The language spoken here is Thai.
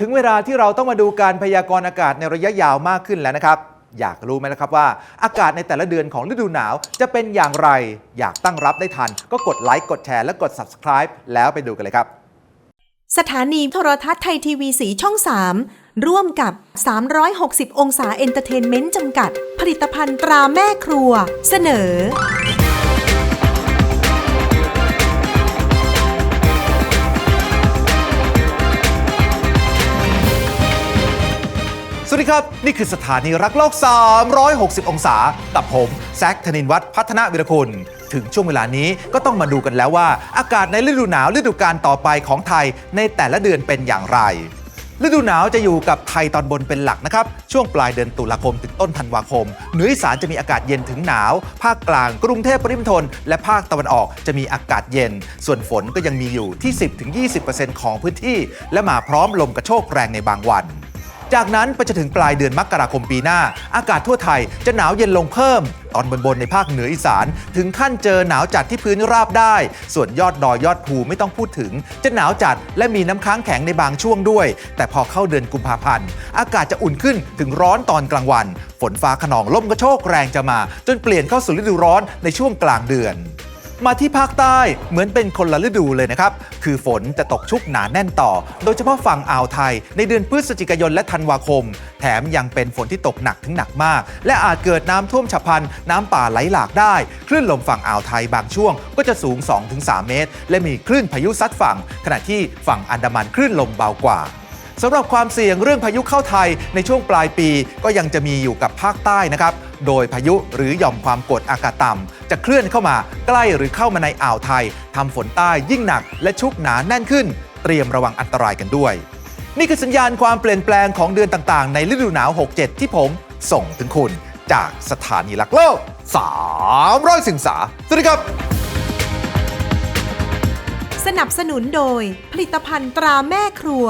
ถึงเวลาที่เราต้องมาดูการพยากรณ์อากาศในระยะยาวมากขึ้นแล้วนะครับ อยากรู้ไหมล่ะครับว่า อากาศในแต่ละเดือนของฤดูหนาวจะเป็นอย่างไร อยากตั้งรับได้ทัน ก็กดไลค์กดแชร์และกด subscribe แล้วไปดูกันเลยครับ สถานีโทรทัศน์ไทยทีวีสีช่อง 3 ร่วมกับ 360 องศาเอนเตอร์เทนเมนต์จำกัด ผลิตภัณฑ์ตราแม่ครัว เสนอ วัสดีครับ นี่คือสถานีรักโลก 360 องศา กับผมแซคธนินวัฒน์พัฒนาวิรคุณ ถึงช่วงเวลานี้ก็ต้องมาดูกันแล้วว่า อากาศในฤดูหนาวฤดูกาลต่อไปของไทยในแต่ละเดือนเป็นอย่างไร ฤดูหนาวจะอยู่กับไทยตอนบนเป็นหลักนะครับ ช่วงปลายเดือนตุลาคมถึงต้นธันวาคมเหนืออีสานจะมีอากาศเย็นถึงหนาว ภาคกลางกรุงเทพปริมณฑลและภาคตะวันออกจะมีอากาศเย็น ส่วนฝนก็ยังมีอยู่ที่ 10-20%ของพื้นที่ และมาพร้อมลมกระโชกแรงในบางวัน จากนั้นไปจนถึงปลายเดือนมกราคมปีหน้า อากาศทั่วไทยจะหนาวเย็นลงเพิ่ม ตอนบนๆในภาคเหนืออีสาน ถึงขั้นเจอหนาวจัดที่พื้นราบได้ ส่วนยอดดอยยอดภูไม่ต้องพูดถึง จะหนาวจัดและมีน้ำค้างแข็งในบางช่วงด้วย แต่พอเข้าเดือนกุมภาพันธ์อากาศจะอุ่นขึ้นถึงร้อนตอนกลางวัน ฝนฟ้าขนองลมกระโชกแรงจะมา จนเปลี่ยนเข้าสู่ฤดูร้อนในช่วงกลางเดือน มาที่ภาคใต้เหมือนเป็นคนละฤดูเลยนะครับ คือฝนจะตกชุกหนาแน่นต่อ โดยเฉพาะฝั่งอ่าวไทย ในเดือนพฤศจิกายนและธันวาคม แถมยังเป็นฝนที่ตกหนักถึงหนักมาก และอาจเกิดน้ำท่วมฉับพลัน น้ำป่าไหลหลากได้ คลื่นลมฝั่งอ่าวไทยบางช่วงก็จะสูง 2-3 เมตร และมีคลื่นพายุซัดฝั่ง ขณะที่ฝั่งอันดามันคลื่นลมเบากว่า สำหรับความเสี่ยงเรื่องพายุเข้าไทยในช่วงปลายปีก็ยังจะมีอยู่กับภาคใต้นะครับ โดยพายุหรือหย่อมความกดอากาศต่ำจะเคลื่อนเข้ามาใกล้หรือเข้ามาในอ่าวไทยทำฝนใต้ยิ่งหนักและชุกหนาแน่นขึ้น เตรียมระวังอันตรายกันด้วย นี่คือสัญญาณความเปลี่ยนแปลงของเดือนต่างๆ ในฤดูหนาว 67 ที่ผมส่งถึงคุณจากสถานีหลักโลก 300 สิงศาสวัสดีครับ สนับสนุนโดยผลิตภัณฑ์ตราแม่ครัว